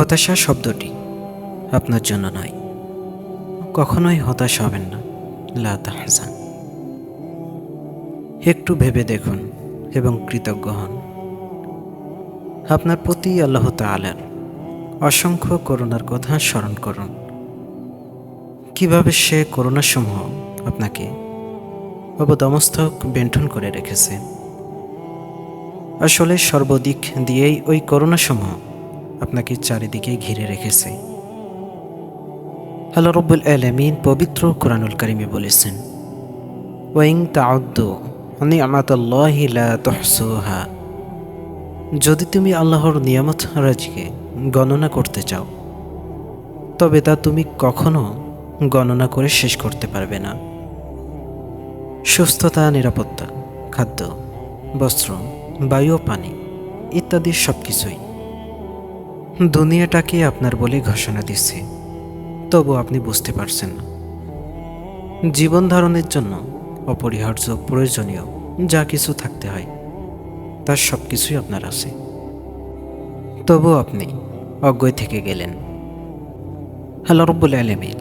হতাশা শব্দটি আপনার জন্য নয়। কখনোই হতাশ হবেন না। লা তাহজান। একটু ভেবে দেখুন এবং কৃতজ্ঞ হন। আপনার প্রতি আল্লাহ তালার অসংখ্য করুণার কথা স্মরণ করুন। কীভাবে সে করুণাসমূহ আপনাকে অবদমস্তক বেন্ঠন করে রেখেছে। আসলে সর্বদিক দিয়েই ওই করুণাসমূহ আপনাকে চারিদিকে ঘিরে রেখেছে। আল্লাহ রব্বুল আলমিন পবিত্র কোরআনুল কারিমে বলেছেন, ওয়াইং তাউদ্দ লা তুহসুহা। যদি তুমি আল্লাহর নিয়ামত রাজিকে গণনা করতে চাও, তবে তা তুমি কখনো গণনা করে শেষ করতে পারবে না। সুস্থতা, নিরাপত্তা, খাদ্য, বস্ত্র, বায়ু, পানি ইত্যাদি সব কিছুই দুনিয়াটাকে আপনার বলে ঘোষণা দিচ্ছে। তবু আপনি বুঝতে পারছেন। না জীবন ধারণের জন্য অপরিহার্য, প্রয়োজনীয় যা কিছু থাকতে হয়, তার সব কিছুই আপনার আছে। তবু আপনি অজ্ঞই থেকে গেলেন। আল্লাহ রব্বুল আলমী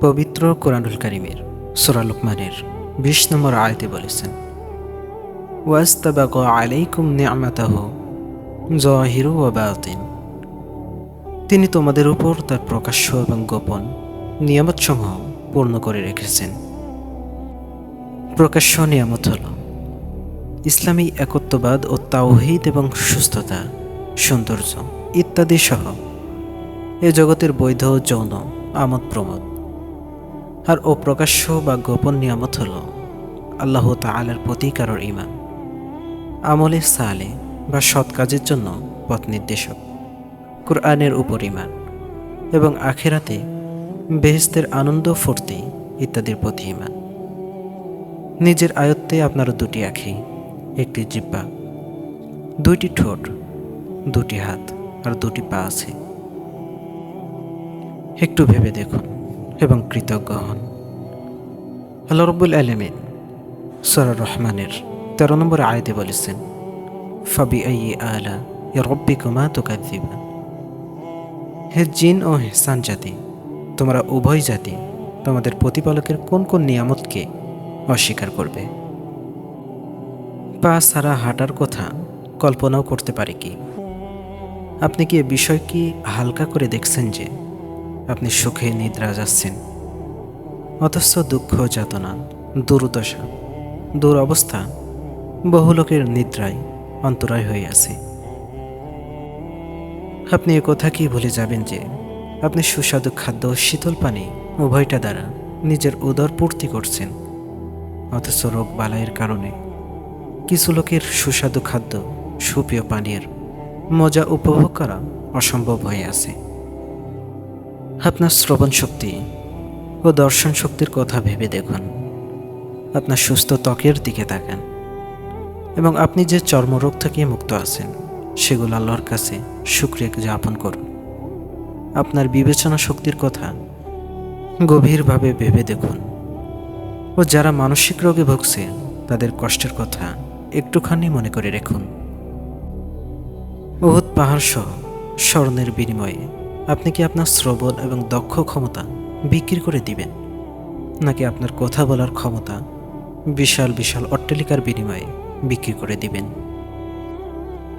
পবিত্র কোরআনুল কারিমের সোরা লুকমানের বিশ নম্বর আয়তে বলেছেন ওয়াস্তাবাক আলাইকুম নিয়ামাতাহ, জহিরু ও বাতিন। তিনি তোমাদের উপর তার প্রকাশ্য এবং গোপন নিয়ামতসমূহ পূর্ণ করে রেখেছেন। প্রকাশ্য নিয়ামত হল ইসলামী একত্ববাদ ও তাওহিদ এবং সুস্থতা, সৌন্দর্য ইত্যাদি সহ এ জগতের বৈধ, যৌন, আমোদ প্রমোদ। আর অপ্রকাশ্য বা গোপন নিয়ামত হল আল্লাহ তালার প্রতি কারোর ইমান আমলে সালে বা সৎ কাজের জন্য পথ নির্দেশক। কোরআনের উপর ইমান এবং আখেরাতে বেহেস্তের আনন্দ, ফুর্তি ইত্যাদির প্রতি ইমান নিজের আয়ত্তে আপনার দুটি আখি, একটি জিব্বা, দুইটি ঠোঁট, দুটি হাত আর দুটি পা আছে। একটু ভেবে দেখুন এবং কৃতজ্ঞ হন। আল্লাহ রব্বুল আলমিন সরার রহমানের তেরো নম্বর আয়তে বলেছেন, ফাবি আই আলা রব্বি কুমা তোকাদিবা হে জিন ও হেসান জাতি, তোমরা উভয় জাতি তোমাদের প্রতিপালকের কোন কোন নিয়ামতকে অস্বীকার করবে? পা সারা হাঁটার কথা কল্পনাও করতে পারে কি? আপনি কি এ বিষয় কি হালকা করে দেখছেন যে আপনি সুখে নিদ্রা যাচ্ছেন? অথচ দুঃখ, যাতনা, দুর্দশা, দুরবস্থা বহু লোকের নিদ্রায় অন্তরায় হয়ে আছে। আপনি এ কথা কি ভুলে যাবেন যে, আপনি সুস্বাদু খাদ্য ও শীতল পানি উভয়টা দ্বারা নিজের উদর পূর্তি করছেন। অথচ রোগ বালাইয়ের কারণে কিছু লোকের সুস্বাদু খাদ্য সুপ্রিয় পানীয়ের মজা উপভোগ করা অসম্ভব হয়ে আছে। আপনার শ্রবণ শক্তি ও দর্শন শক্তির কথা ভেবে দেখুন। আপনার সুস্থ ত্বকের দিকে তাকান এবং আপনি যে চর্মরোগ থেকে মুক্ত আছেন, সেগুলো আল্লাহর কাছে সুক্রিয়া যাপন করুন। আপনার বিবেচনা শক্তির কথা গভীরভাবে ভেবে দেখুন। ও যারা মানসিক রোগে ভুগছে, তাদের কষ্টের কথা একটুখানি মনে করে রেখুন। বহুত পাহাড় সহ স্মরণের বিনিময়ে আপনি কি আপনার শ্রবণ এবং দক্ষ ক্ষমতা বিক্রি করে দিবেন? নাকি আপনার কথা বলার ক্ষমতা বিশাল বিশাল অট্টালিকার বিনিময়ে বিক্রি করে দিবেন?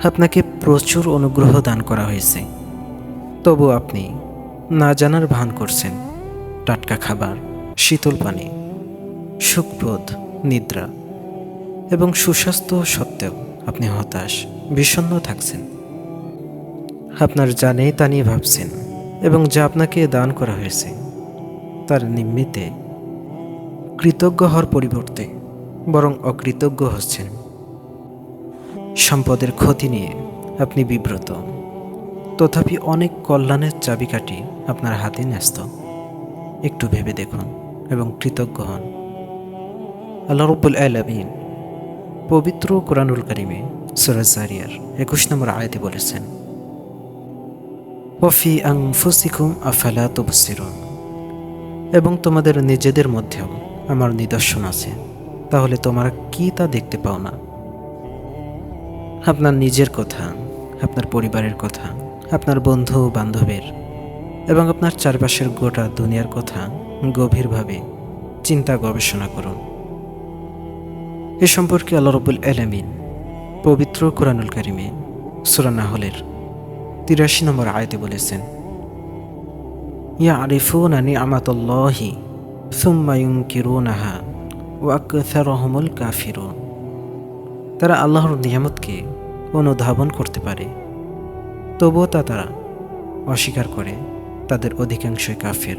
আপনাকে প্রচুর অনুগ্রহ দান করা হয়েছে। তবু আপনি না জানার ভান করছেন। টাটকা খাবার, শীতল পানি, সুখবোধ, নিদ্রা এবং সুস্বাস্থ্য সত্ত্বেও আপনি হতাশ, বিষণ্ণ থাকছেন। আপনার জানে তা নিয়ে ভাবছেন এবং যা আপনাকে দান করা হয়েছে, তার নিমিত্তে কৃতজ্ঞ হওয়ার পরিবর্তে বরং অকৃতজ্ঞ হচ্ছেন। সম্পদের ক্ষতি নিয়ে আপনি বিব্রত। তথাপি অনেক কল্যাণের চাবিকাঠি আপনার হাতে ন্যস্ত। একটু ভেবে দেখুন এবং কৃতজ্ঞ হন। আল্লাহ রব্বুল আলমিন পবিত্র কোরআনুল কারিমে সুরাজারিয়ার একুশ নম্বর আয়াতে বলেছেন ওফি আং ফুসিকুম আফালা তুবসিরুন এবং তোমাদের নিজেদের মধ্যেও আমার নিদর্শন আছে। তাহলে তোমরা কি তা দেখতে পাও না? আপনার নিজের কথা, আপনার পরিবারের কথা, আপনার বন্ধু বান্ধবের এবং আপনার চারপাশের গোটা দুনিয়ার কথা গভীরভাবে চিন্তা গবেষণা করুন। এ সম্পর্কে আল্লাহ রবুল এলামিন পবিত্র কোরআনুল কারিমে সুরানাহলের তিরাশি নম্বর আয়তে বলেছেন ইয়া আরিফুন আনি আমাতল্লাহি সুম্মায়ুং কিরুনাহা ওয়াকথারহমুল কাফিরুন। তারা আল্লাহর নিয়ামতকে অনুধাবন করতে পারে। তবুও তা তারা অস্বীকার করে তাদের অধিকাংশই কাফের।